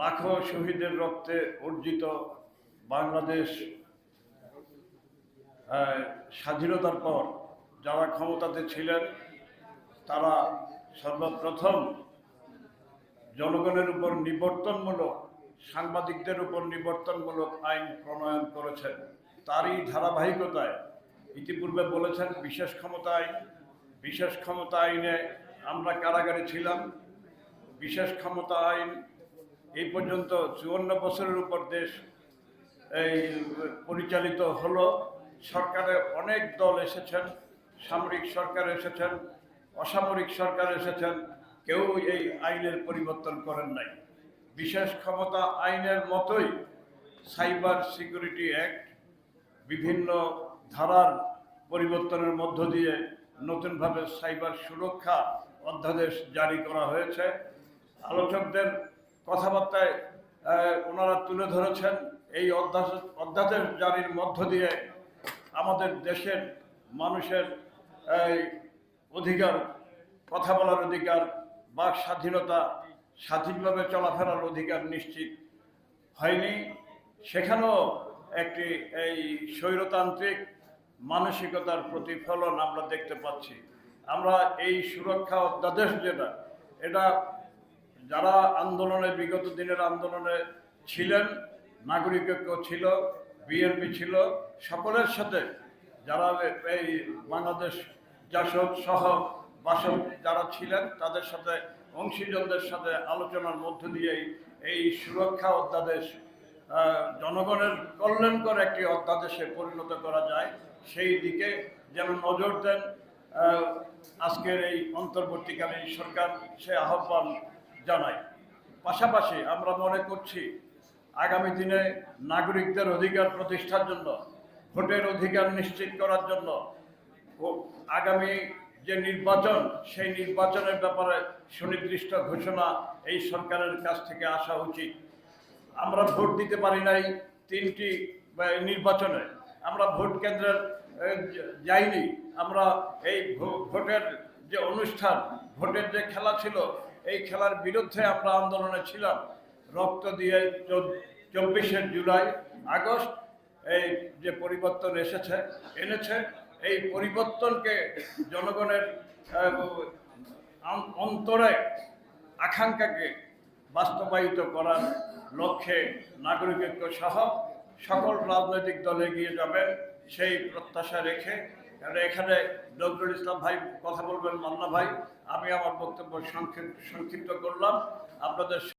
লাখো শহীদের রক্তে অর্জিত বাংলাদেশ স্বাধীনতার পর যারা ক্ষমতাতে ছিলেন, তারা সর্বপ্রথম জনগণের উপর নিবর্তনমূলক, সাংবাদিকদের উপর নিবর্তনমূলক আইন প্রণয়ন করেছেন। তারই ধারাবাহিকতায় ইতিপূর্বে বলেছেন, বিশেষ ক্ষমতা আইন, বিশেষ ক্ষমতা আইনে আমরা কারাগারে ছিলাম, বিশেষ ক্ষমতা আইন এই পর্যন্ত চুয়ান্ন বছরের উপর দেশ এই পরিচালিত হলো। সরকারে অনেক দল এসেছেন, সামরিক সরকার এসেছেন, অসামরিক সরকার এসেছেন, কেউ এই আইনের পরিবর্তন করেন নাই। বিশেষ ক্ষমতা আইনের মতোই সাইবার সিকিউরিটি অ্যাক্ট বিভিন্ন ধারার পরিবর্তনের মধ্য দিয়ে নতুনভাবে সাইবার সুরক্ষা অধ্যাদেশ জারি করা হয়েছে। আলোচকদের কথাবার্তায় ওনারা তুলে ধরেছেন এই অধ্যাদেশ জারির মধ্য দিয়ে আমাদের দেশের মানুষের অধিকার, কথা বলার অধিকার, বাক স্বাধীনতা, স্বাধীনভাবে চলাফেরার অধিকার নিশ্চিত হয়নি। সেখানেও একটি এই স্বৈরতান্ত্রিক মানসিকতার প্রতিফলন আমরা দেখতে পাচ্ছি। আমরা এই সুরক্ষা অধ্যাদেশ যেটা, এটা যারা আন্দোলনে, বিগত দিনের আন্দোলনে ছিলেন নাগরিকত্ব ছিল, বিএনপি ছিল, সকলের সাথে যারা এই বাংলাদেশ জাসদ সহ বাসক যারা ছিলেন, তাদের সাথে, অংশীজনদের সাথে আলোচনার মধ্য দিয়েই এই সুরক্ষা অধ্যাদেশ জনগণের কল্যাণকর একটি অধ্যাদেশে পরিণত করা যায়। সেই দিকে যেন নজর দেন আজকের এই অন্তর্বর্তীকালীন সরকার, সে আহ্বান জানায় পাশাপাশি আমরা মনে করছি, আগামী দিনে নাগরিকদের অধিকার প্রতিষ্ঠার জন্য, ভোটের অধিকার নিশ্চিত করার জন্য আগামী যে নির্বাচন, সেই নির্বাচনের ব্যাপারে সুনির্দিষ্ট ঘোষণা এই সরকারের কাছ থেকে আসা উচিত। আমরা ভোট দিতে পারি নাই তিনটি নির্বাচনে। আমরা ভোট কেন্দ্রের যাইনি। আমরা এই ভোটের যে অনুষ্ঠান, ভোটের যে খেলা ছিল এই খেলার বিরুদ্ধে আমরা আন্দোলনে ছিলাম। রক্ত দিয়ে চব্বিশে জুলাই, আগস্ট এই যে পরিবর্তন এসেছে, এনেছে, এই পরিবর্তনকে জনগণের অন্তরে আকাঙ্ক্ষাকে বাস্তবায়িত করার লক্ষ্যে নাগরিকত্ব সহ সকল রাজনৈতিক দলে এগিয়ে যাবেন, সেই প্রত্যাশা রেখে কারণ এখানে নজরুল ইসলাম ভাই কথা বলবেন মান্না ভাই? আমি আমার বক্তব্য সংক্ষিপ্ত সংক্ষিপ্ত করলাম। আপনাদের